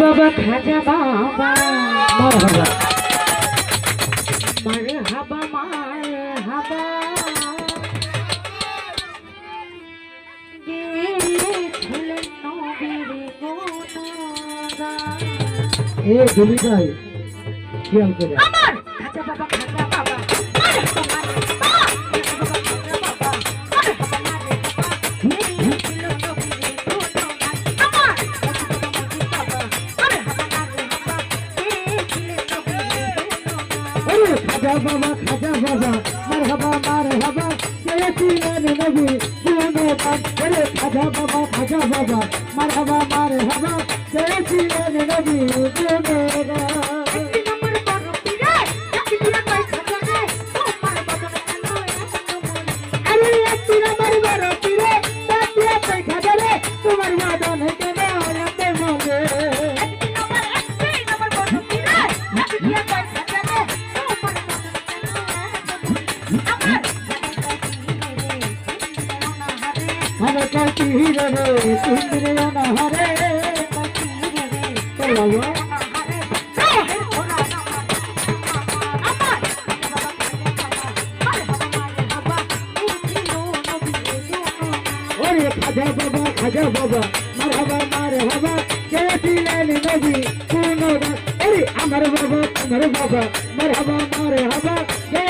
বাবা খাজা বাবা। মার হাবা মার হাবা। হাবা নবীর গুণগান। এ গুলি ভাই খেয়াল করে? আমার! খাজা বাবা খাজা বাবা খাজা বাবা মার হাবা মার হাবা নবী গুণগান ওরে খাজা বাবা খাজা বাবা মার হাবা মার হাবা নবী খাজা রে, তোমার হিরে রে সুন্দরে অনাহারে চলো ওরে খাজা বাবা খাজা বাবা মার হাবা মার হাবা চেয়েছিলেন নবী কোন আমার বাবা আমার বাবা মার হাবা মার হাবা চেয়েছিলেন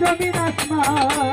জমিন আসমান